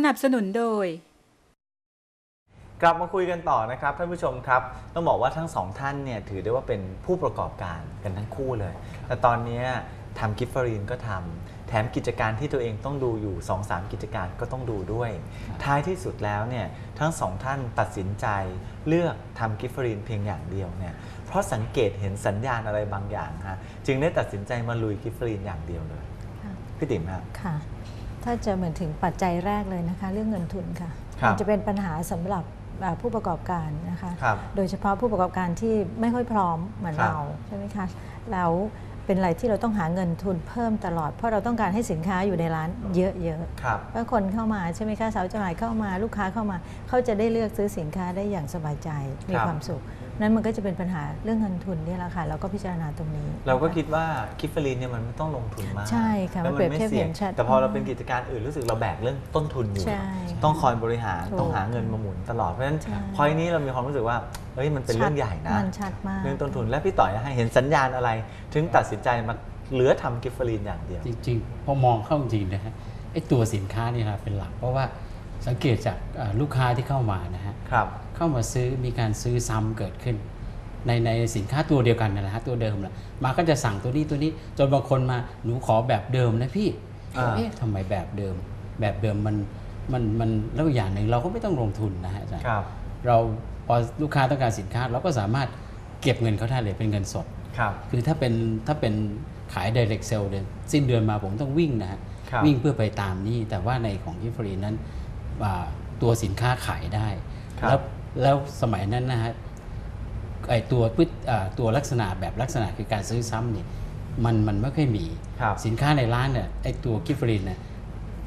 สนับสนุนโดย กลับมาคุยกันต่อนะครับท่านผู้ชมครับ ต้องบอกว่าทั้งสองท่านเนี่ยถือได้ว่าเป็นผู้ประกอบการกันทั้งคู่เลย แต่ตอนเนี้ยทำกิฟฟรีนก็ทำแถมกิจการที่ตัวเองต้องดูอยู่ 2-3 กิจการก็ต้องดูด้วย ท้ายที่สุดแล้วเนี่ยทั้งสองท่านตัดสินใจเลือกทำกิฟฟรีนเพียงอย่างเดียวเนี่ยเพราะสังเกตเห็นสัญญาณอะไรบางอย่างฮะจึงได้ตัดสินใจมาลุยกิฟฟรีนอย่างเดียวเลยค่ะพี่ติ๋มฮะ ค่ะ ถ้าจะเหมือนถึงปัจจัยแรกเลยนะคะ เรื่องเงินทุนค่ะครับมัจะเป็นปัญหาสำหรับอ่าผู้ประกอบการนะคะครับโดยเฉพาะผู้ประกอบการที่ไม่ค่อยพร้อมเหมือนครับเราใช่ไหมคะแล้วเป็นอะไรที่เราต้องหาเงินทุนเพิ่มตลอด เพราะเราต้องการให้สินค้าอยู่ในร้านเยอะๆครับเมื่อคนเข้ามาใช่ไหมคะสาวจำหน่ายเข้ามาลูกค้าเข้ามา เขาจะได้เลือกซื้อสินค้าได้อย่างสบายใจมีครับความสุข นั้นมันก็จะเป็นปัญหาเรื่องเงินทุนเนี่ยแหละค่ะแล้วก็พิจารณาตรงนี้ เราก็นะคะคิดว่ากิฟฟรีนเนี่ยมันไม่ต้องลงทุนมากใช่ค่ะแล้วมันเปรียบไม่เทียบเสี่ยงเห็นชัดแต่พอเราเป็นกิจการอื่นรู้สึกเราแบกเรื่องต้นทุนอยู่ใช่ต้องคอยบริหารถูกต้องหาเงินมาหมุนตลอดเพราะฉะนั้นใช่พอยนี้เรามีความรู้สึกว่าเฮ้ยมันเป็นเรื่องใหญ่นะมันชัดมากเรื่องต้นทุนและพี่ต่อยให้เห็นสัญญาณอะไร ถึงตัดสินใจมาเหลือทำกิฟฟรีนอย่างเดียวจริงๆพอมองเข้าจริงๆนะฮะไอ้ตัวสินค้านี่นะเป็นหลักเพราะว่า สังเกตจากเอ่อลูกค้าที่เข้ามานะฮะครับเข้ามาซื้อมีการซื้อซ้ำเกิดขึ้น ในในสินค้าตัวเดียวกันนะนะฮะตัวเดิมแหละมาก็จะสั่งตัวนี้ตัวนี้จนบางคนมาหนูขอแบบเดิมนะพี่อ่าเอ๊ะทำไมแบบเดิม แบบเดิมมันมันมันแล้วอย่างหนึ่งเราก็ไม่ต้องลงทุนนะฮะอาจารย์ครับเราพอลูกค้าต้องการสินค้า เราก็สามารถเก็บเงินเขาได้เลยเป็นเงินสดครับคือถ้าเป็นถ้าเป็นขาย direct sale เนี่ยสิ้นเดือนมาผมต้องวิ่งนะฮะครับวิ่งเพื่อไปตามหนี้แต่ว่าในของกิฟฟรีนั้นอ่า ตัวสินค้าขายได้ครับแล้วแล้วสมัยนั้นนะฮะไอตัวพฤติอ่าตัวลักษณะแบบลักษณะคือการซื้อซ้ำเนี่ยมันมันไม่ค่อยมีครับสินค้าในร้านเนี่ยไอตัวกิฟฟรีเนี่ย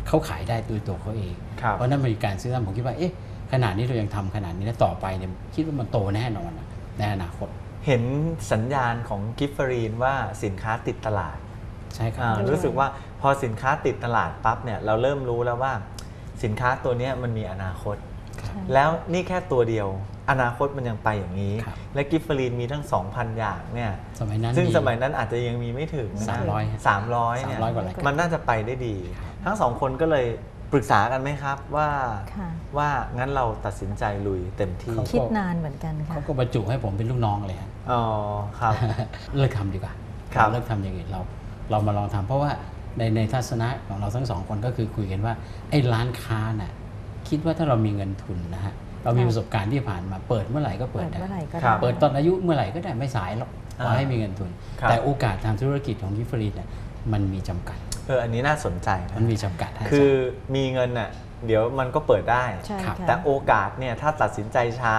เขาขายได้ตัวตัวเขาเองครับเพราะฉะนั้นมีการซื้อซ้ำผมคิดว่าเอ๊ะขนาดนี้เรายังทำขนาดนี้แล้วต่อไปเนี่ยคิดว่ามันโตแน่นอนนะในอนาคต เห็นสัญญาณของกิฟฟรีนว่าสินค้าติดตลาด ใช่ครับอ่ารู้สึกว่าพอสินค้าติดตลาดปั๊บเนี่ยเราเริ่มรู้แล้วว่า สินค้าตัวเนี้ยมันมีอนาคตใช่แล้วนี่แค่ตัวเดียว อนาคตมันยังไปอย่างนี้ครับและกิฟฟรีนมีทั้ง 2,000 อย่างเนี่ยสมัยนั้นซึ่งมีสมัยนั้นอาจจะยังมีไม่ถึงนะสามร้อยฮะสามร้อยเนี่ยสามร้อยกว่ารายการมันน่าจะไปได้ดี ทั้งสองคนก็เลยปรึกษากันไหมครับว่าค่ะว่างั้นเราตัดสินใจลุยเต็มที่เขาคิดนานเหมือนกันค่ะเขาก็บรรจุให้ผมเป็นลูกน้องเลยฮะอ๋อครับเลิกทำดีกว่าครับเลิกทำอย่างอื่นเรา เรามาลองทำเพราะว่า ในในทัศนะของเราทั้งสองคนก็คือคุยกันว่าไอ้ร้านค้าน่ะคิดว่าถ้าเรามีเงินทุนนะฮะเรามีครับประสบการณ์ที่ผ่านมาเปิดเมื่อไหร่ก็เปิเปิดดได้เมื่อไหร่ก็ครัได้บเปิดตอนอายุเมื่อไหร่ก็ได้ไม่สายหรอกขออ่าให้มีเงินทุนครับแต่โอกาสทางธุรกิจของกิฟฟรีเนี่ยมันมีจำกัดเอออันนี้น่าสนใจนะมันมีจำกัดฮะคือมีเงินน่ะเดี๋ยวมันก็เปิดได้ใช่ครับค่ะแต่โอกาสเนี่ยถ้าตัดสินใจช้า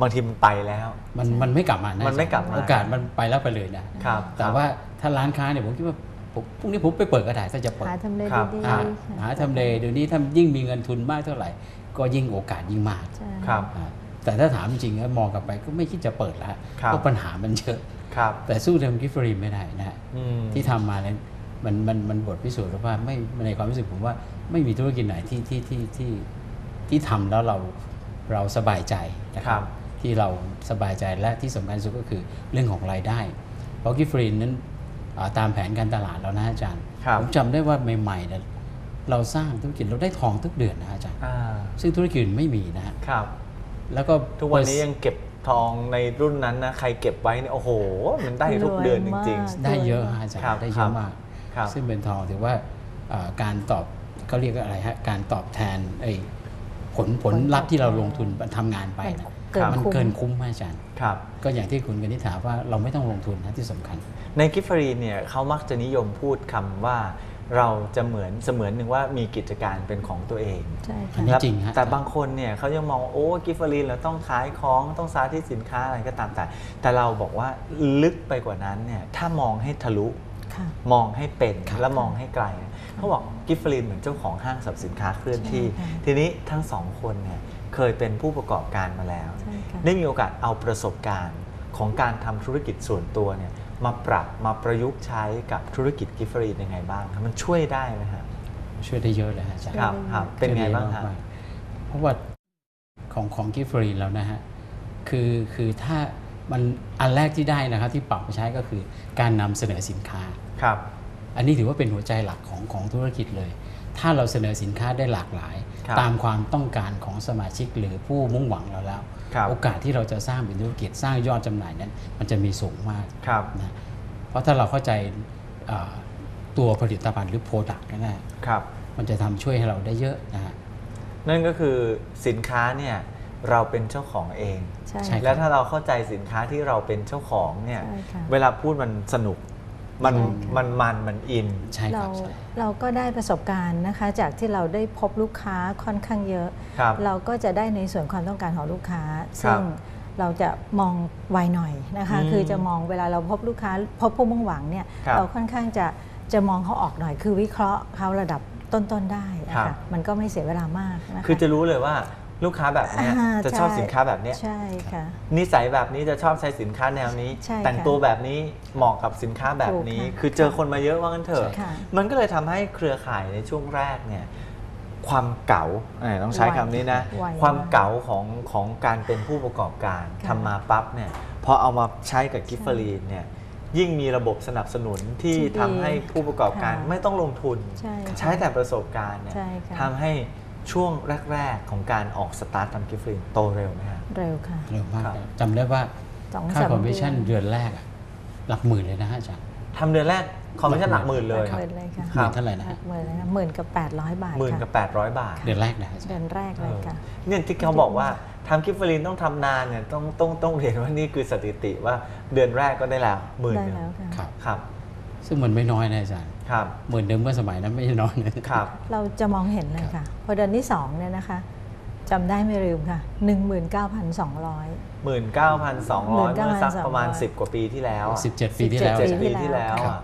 บางทีมันไปแล้ว มันมันไม่กลับมานะมันไม่กลับมาโอกาสมันไปแล้วไปเลยนะครับแต่ว่าถ้าร้านค้าเนี่ยผมคิดว่า ผมพรุ่งนี้ผมไปเปิดก็ได้ถ้าจะเปิดหาทำเลครับ ดีหาๆหาทำเลเดี๋ยวนี้ถ้ายิ่งมีเงินทุนมากเท่าไหร่ ก็ยิ่งโอกาสยิ่งมากใช่ครับ อ่าแต่ถ้าถามจริงๆแล้วมองกลับไปก็ไม่คิดจะเปิดแล้วครับ เพราะปัญหามันเยอะ ครับแต่สู้ทำกิฟต์ฟรีไม่ได้นะฮะ อืม ที่ทำมาเนี่ยมันมันมันบทพิสูจน์แล้วว่าไม่ในความรู้สึกผมว่าไม่มีธุรกิจไหนที่ที่ที่ที่ที่ทำแล้วเราเราสบายใจนะคครัรับบ ที่เราสบายใจและที่สำคัญที่สุดก็คือเรื่องของรายได้เพราะกิฟต์ฟรีนั้นอ่า ตามแผนการตลาดแล้วนะอาจารย์ครับผมจำได้ว่าใหม่ๆเนี่ยเราสร้างธุรกิจเราได้ทองทุกเดือนนะอาจารย์อ่าซึ่งธุรกิจอื่นไม่มีนะฮะครับ แล้วก็ทุกวันนี้ยังเก็บทองในรุ่นนั้นนะใครเก็บไว้เนี่ยโอ้โห มันได้ทุกเดือนจริงรวยมากได้เยอะฮะอาจารครับย์ได้เยครัอะบมากครับซึ่งเป็นทองถือว่าเอ่อการตอบเขาเรียกว่าอะไรฮะการตอบแทนไอ้ผลผลลัพธ์ที่เราลงทุนทำงานไปนะ เกินมันคุ้มเกินคุ้มมากอาจารย์ๆครับก็อย่างที่คุณกนิษฐาว่าเราไม่ต้องลงทุนนะที่สำคัญ ในกิฟฟรีเนี่ยเขามักจะนิยมพูดคำว่าเราจะเหมือนเสมือนหนึ่งว่ามีกิจการเป็นของตัวเองใช่อัค่ะนนี้จริงฮะแต่บางคนเนี่ยเขายังมองว่าโอ้กิฟฟรีนเราต้องขายของต้องสาธิตสินค้าอะไรก็ตามแต่ แต่เราบอกว่าลึกไปกว่านั้นเนี่ยถ้ามองให้ทะลุค่ะ มองให้เป็นครับและมองให้ไกลเนี่ยเขาบอกกิฟฟรีนเหมือนเจ้าของห้างสรรพสินค้าเคลื่อนที่ใช่ค่ะทีนี้ทั้งสองคนเนี่ยเคยเป็นผู้ประกอบการมาแล้วใช่ค่ะได้มีโอกาสเอาประสบการณ์ของการทำธุรกิจส่วนตัวเนี่ยมาปรับมาประยุกต์ใช้กับธุรกิจกิฟฟรีนยังไงบ้างครับมันช่วยได้ไหมฮะช่วยได้เยอะเลยฮะอาจารย์ครับครับเป็นไงบ้างฮะช่วยด้เยอะมกๆเพราะว่าของของกิฟฟรีแล้วนะฮะคือคือถ้ามันอันแรกที่ได้นะครับที่ปรับมาใช้ก็คือการนำเสนอสินค้า ครับ อันนี้ถือว่าเป็นหัวใจหลักของของธุรกิจเลย ถ้าเราเสนอสินค้าได้หลากหลายครับตามความต้องการของสมาชิกหรือผู้มุ่งหวังเราแล้วครับโอกาสที่เราจะสร้างเป็นธุรกิจสร้างยอดจำหน่ายนั้น มันจะมีสูงมากครับนะเพราะถ้าเราเข้าใจเอ่อตัวผลิตภัณฑ์หรือโปรดักต์นั่นแหละครับมันจะทำช่วยให้เราได้เยอะนะฮะนั่นก็คือสินค้าเนี่ยเราเป็นเจ้าของเองใช่ใช่แล้วถ้าเราเข้าใจสินค้าที่เราเป็นเจ้าของเนี่ยใช่ค่ะเวลาพูดมันสนุก มันใช่ค่ะมันมันมันอิน ใช่คเรารับใช่เราก็ได้ประสบการณ์นะคะ จากที่เราได้พบลูกค้าค่อนข้างเยอะ ครับ เราก็จะได้ในส่วนความต้องการของลูกค้าครับซึ่งเราจะมองไวหน่อยนะคะ อืมคือจะมองเวลาเราพบลูกค้า พบผู้มุ่งหวังเนี่ยครับเราค่อนข้างจะจะมองเขาออกหน่อย คือวิเคราะห์เขาระดับต้นๆได้นะครัคะบมันก็ไม่เสียเวลามากนะคะ คือจะรู้เลยว่า ลูกค้าแบบเนี้ยอ่าจะชอบใสินค้าแบบเนี้ยใช่ค่ะ นิสัยแบบนี้จะชอบใช้สินค้าแนวนี้ ใช่ค่ะแต่งตัวแบบนี้เหมาะกับสินค้าแบบนี้ ถูกค่ะคือเจอคนมาเยอะว่างั้นเถอะค่ะ มันก็เลยทำให้เครือข่ายในช่วงแรกเนี่ยความเก๋าเอ้ยต้องใช้คำนี้นะ ไวความมากเก๋าของของการเป็นผู้ประกอบการค่ะทำมาปั๊บเนี่ยพอเอามาใช้กับกิฟเฟอรีนเนี่ยยิ่งมีระบบสนับสนุนที่ที่ดีทำให้ผู้ประกอบการค่ะไม่ต้องลงทุน ใช่ค่ะใช้แต่ประสบการณ์เนี่ยใช่ค่ะ ทำให้ ช่วงแรก ๆ ของการออกสตาร์ททำกิฟเฟอรีนโตเร็วไหมครับเร็วค่ะเร็วมากครับเลยจำได้ว่าสองค่าสามคอมมิชชั่นเดือนเดือนแรกอะหลักหมื่นเลยนะฮะอาจารย์ ทำเดือนแรกคอมมิชชั่นหลักหมื่นเลย หมื่นเลยค่ะครับเท่าไหร่นะหลัฮะกหมื่นเลยนะหมื่นกับ800บาทหมื่นค่ะกับ800 บาท เดือนแรกนะฮะอาจารเดือย์นแรกเลยค่ะเออเนี่ยที่เขาบอกว่าทำกิฟเฟอรีนต้องทำนานเนี่ยต้องต้องต้องเรียนว่านี่คือสถิติว่าเดือนแรกก็ได้แล้วหมื่นได้หนึ่งแล้วค่ะ ครับ ครับ ซึ่งมันไม่น้อยนะอาจารย์ครับ หมื่นเดิมเมื่อสมัยนั้นไม่ใช่น้อยนะครับ เราจะมองเห็นเลยค่ะ พอเดือนที่2เนี่ยนะคะจำได้ไม่ลืมค่ะ 19,200หมื่นเก้าพันสองร้อยเมื่อสักประมาณ19,200 10กว่าปีที่แล้วอะ17 ปีที่แล้วเจ็ด17ปีที่แล้วครัอะบ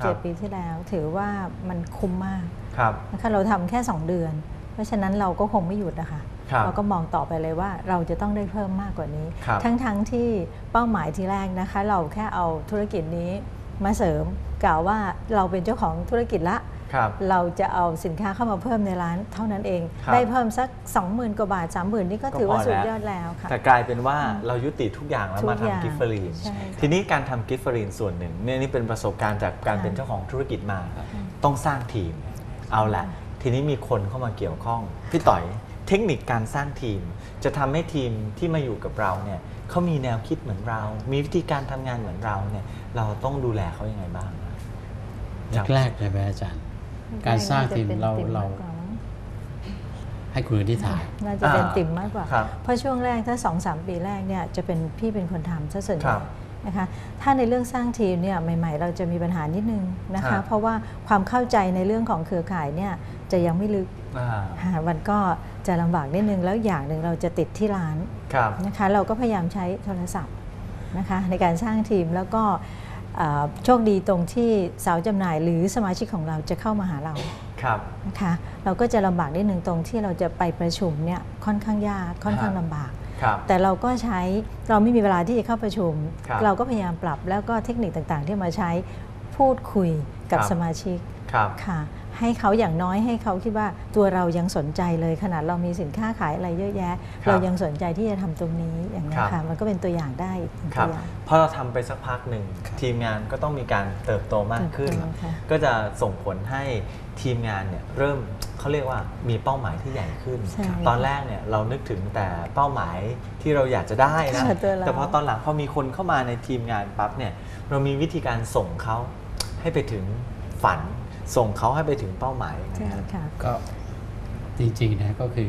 ครับ17 ปีที่แล้ว ถือว่ามันคุ้มมากครับนะคะเราทำแค่ 2 เดือน เพราะฉะนั้นเราก็คงไม่หยุดนะคะครับเราก็มองต่อไปเลยว่าเราจะต้องได้เพิ่มมากกว่านี้ครับทั้งๆที่เป้าหมายทีแรกนะคะ เราแค่เอาธุรกิจนี้ มาเสริมกล่าวว่าเราเป็นเจ้าของธุรกิจละครับเราจะเอาสินค้าเข้ามาเพิ่มในร้านเท่านั้นเองครับได้เพิ่มสัก 20,000 กว่าบาท 30,000 นี่ก็ก็ถือว่าพอสุดแล้วยอดแล้วค่ะแต่กลายเป็นว่าเรายุติทุกอย่างแล้วทุกมาอย่างทำกิฟเฟอรีนใช่ค่ะทีนี้การทำกิฟเฟอรีนส่วนหนึ่งเนี่ยนี่เป็นประสบการณ์จากการค่ะเป็นเจ้าของธุรกิจมา ต้องสร้างทีม เอาละทีนี้มีคนเข้ามาเกี่ยวข้อง พี่ต่อย เทคนิคการสร้างทีม จะทำให้ทีมที่มาอยู่กับเราเนี่ยเขามีแนวคิดเหมือนเรา มีวิธีการทำงานเหมือนเราเนี่ยเราต้องดูแลเขายังไงบ้างครับแรกๆเลยไหมอาจารย์ การสร้างทีมเราน่จะป็นเราติ่มมกกว่มั้งให้คุณอธิถ่ายน่าจะเป็นอ่าติ่มมากกว่าครับเพราะช่วงแรกถ้า2 3ปีแรกเนี่ยจะเป็นพี่เป็นคนทำซะส่วนใหครัญ่บ นะคะถ้าในเรื่องสร้างทีมเนี่ยใหม่ ๆ เราจะมีปัญหานิดนึงนะครัคะ บ เพราะว่าความเข้าใจในเรื่องของเครือข่ายเนี่ยจะยังไม่ลึกอ่าอ่ามันก็จะลำบากนิดนึงแล้วอย่างหนึ่งเราจะติดที่ร้าน ครับ นะคะเราก็พยายามใช้โทรศัพท์นะคะในการสร้างทีมแล้วก็เอ่อโชคดีตรงที่สาวจำหน่ายหรือสมาชิกของเราจะเข้ามาหาเราครับ นะคะเราก็จะลำบากนิดหนึ่งตรงที่เราจะไปประชุมเนี่ยค่อนข้างยากค่อนข้างครับลำบากครับ แต่เราก็ใช้เราไม่มีเวลาที่จะเข้าประชุมครับเราก็พยายามปรับแล้วก็เทคนิคต่างๆ ที่มาใช้พูดคุยกับครับสมาชิกครับค่ะ ให้เขาอย่างน้อยให้เขาคิดว่าตัวเรายังสนใจเลยขนาดเรามีสินค้าขายอะไรเยอะแยะครับเรายังสนใจที่จะทำตรงนี้อย่างนี้ยครับค่ะมันก็เป็นตัวอย่างได้อีกหนึ่งครัตับวอย่างพอเราทำไปสักพักหนึ่งทีมงานก็ต้องมีการเติบโตมากขึ้นเติบโตค่ะก็จะส่งผลให้ทีมงานเนี่ยเริ่มเขาเรียกว่ามีเป้าหมายที่ใหญ่ขึ้นใช่ตอนแรกเนี่ยเรานึกถึงแต่เป้าหมายที่เราอยากจะได้นะค่ะตัวเราแต่พอตอนหลังพอมีคนเข้ามาในทีมงานปั๊บเนี่ยเรามีวิธีการส่งเขาให้ไปถึงฝัน ส่งเขาให้ไปถึงเป้าหมายยังไงใช่ครับค่ะก็จริงๆนะก็คือ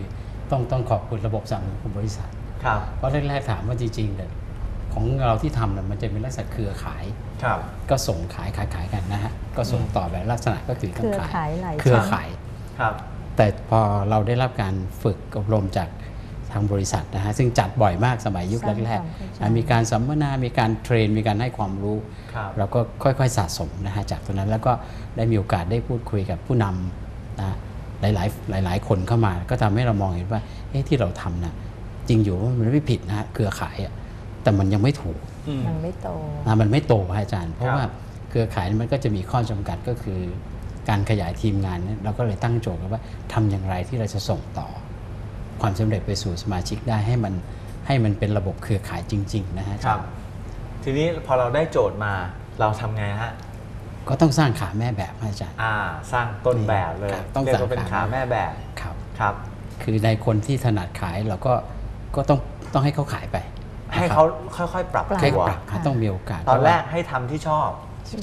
ต้องต้องขอบคุณระบบสั่งของของบริษัทครับเพราะแรกๆถามว่าจริงๆเนี่ยของเราที่ทำเนี่ยมันจะเป็นลักษณะเครือข่ายครับก็ส่งขายขายขายกันนะฮะก็ส่งต่อแบบลักษณะก็คือต้เคองรือขายข่ายหลายเครือชั้นข่ายครับแต่พอเราได้รับการฝึกอบรมจาก ทางบริษัทนะฮะซึ่งจัดบ่อยมากสมัยยุคสร้างแรกความเข้าใจๆนะมีการสัมมนา มีการเทรน มีการให้ความรู้ครับเราก็ค่อยๆสะสมนะฮะจากตรงนั้นแล้วก็ได้มีโอกาสได้พูดคุยกับผู้นำนะหลายๆหลาย ๆ คนเข้ามา ก็ทำให้เรามองเห็นว่าเอ๊ะที่เราทำนะจริงอยู่ว่ามันไม่ผิดนะฮะเครือข่ายอะแต่มันยังไม่ถูกอืมมันไม่โตนะมันไม่โตฮะอาจารย์ เพราะครับว่าเครือข่ายมันก็จะมีข้อจำกัดก็คือการขยายทีมงานเนี่ยเราก็เลยตั้งโจทย์กันว่าทำอย่างไรที่เราจะส่งต่อ ความสำเร็จไปสู่สมาชิกได้ให้มันให้มันเป็นระบบเครือข่ายจริง ๆ นะฮะอาคจารับรย์ทีนี้พอเราได้โจทย์มาเราทำไงฮะก็ต้องสร้างขาแม่แบบให้อาจารย์อ่า สร้างต้นแบบเลยครับต้องเรียกว่าเป็นสร้างขาขาแม่แบบครับครับ คือในคนที่ถนัดขายเราก็ก็ต้องต้องให้เขาขายไป ให้เขาค่อยๆ ปรับปรับให้ตัวปรับให้ต้องมีโอกาส ตอนแรกเพาะว่าให้ทำที่ชอบ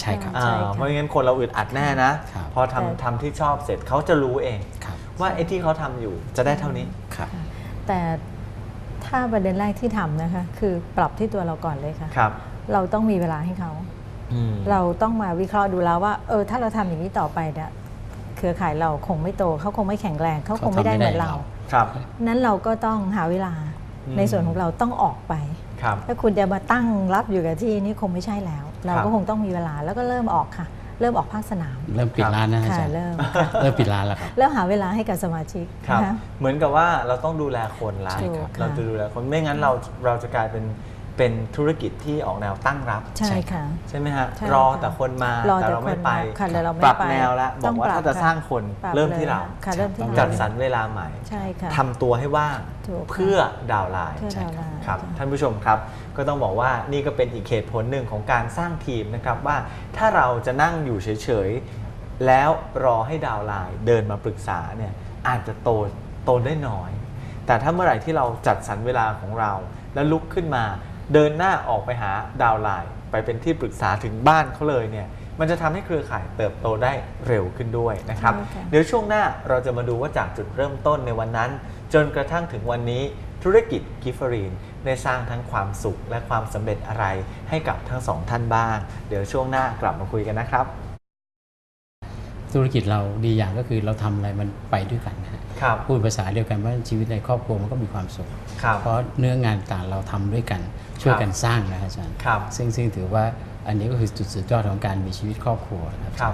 ใช่ครับอ่าใช่เพค่ะราะงั้นคนเราอึดอัดแน่นะครับพอทำทำที่ชอบเสร็จเขาจะรู้เองครับ ว่าไอ้ที่เขาทำอยู่จะได้เท่านี้ครับ แต่ถ้าประเด็นแรกที่ทำนะคะ คือปรับที่ตัวเราก่อนเลยค่ะครับ เราต้องมีเวลาให้เขาอืมเราต้องมาวิเคราะห์ดูแล้วว่าเออถ้าเราทำอย่างนี้ต่อไปเนี่ยเครือข่ายเราคงไม่โตเขาคงไม่แข็งแรงเขาคงไม่ได้เหมือนเราครับ นั้นเราก็ต้องหาเวลาอืมในส่วนของเราต้องออกไปครับถ้าคุณจะมาตั้งรับอยู่กับที่นี่คงไม่ใช่แล้ว เราครัก็บคงต้องมีเวลาแล้วก็เริ่มออกค่ะ เริ่มออกภาคสนามเริ่มปิดร้านนะอาค่ะจารย์เริ่มค่ะเริ่มปิดร้านแล้วครับเริ่มหาเวลาให้กับสมาชิกครับนะคะเหมือนกับว่าเราต้องดูแลคนละใช่ครับเราจะดูแลคนไม่งั้นเราเราจะกลายเป็น เป็นธุรกิจที่ออกแนวตั้งรับ ใช่ค่ะ ใช่ไหมฮะ ใช่รอค่ะแต่คนมารอแต่แต่เราไม่คนไปมาค่ะแต่เราไม่ปรับไปแนวแล้วบต้ออกงว่าปรับถ้าจะค่ะสร้างคนปรับเริ่มลยที่เราค่ะเริ่มที่ต้องเรา จัดสรรเวลาใหม่ ใช่ค่ะ ทำตัวให้ว่างถูกค่ะเพื่อดาวน์ไลน์เพื่อดาวน์ไลน์ครับค่ะท่านผู้ชมครับ ก็ต้องบอกว่านี่ก็เป็นอีกเหตุผลหนึ่งของการสร้างทีมนะครับว่าถ้าเราจะนั่งอยู่เฉยๆ แล้วรอให้ดาวน์ไลน์เดินมาปรึกษาเนี่ยอาจจะโตโตได้น้อย แต่ถ้าเมื่อไหร่ที่เราจัดสรรเวลาของเรา แล้วลุกขึ้นมา เดินหน้าออกไปหาดาวน์ไลน์ไปเป็นที่ปรึกษาถึงบ้านเขาเลยเนี่ยมันจะทำให้เครือข่ายเติบโตได้เร็วขึ้นด้วยนะครับใช่ค่ะเดี๋ยวช่วงหน้าเราจะมาดูว่าจากจุดเริ่มต้นในวันนั้น จนกระทั่งถึงวันนี้ธุรกิจกิฟเฟอรีนได้สร้างทั้งความสุขและความสำเร็จอะไรให้กับทั้งสองท่านบ้าง เดี๋ยวช่วงหน้ากลับมาคุยกันนะครับ ธุรกิจเราดีอย่างก็คือเราทำอะไรมันไปด้วยกันนะฮะครับ พูดภาษาเดียวกันว่าชีวิตในครอบครัวมันก็มีความสุขครับเพราะเนื้องานต่างเราทำด้วยกันช่วยกันสร้างนะครับอาจารย์ครับซึ่งซึ่งถือว่าอันนี้ก็คือจุดสุดยอดของการมีชีวิตครอบครัวนะครับครับ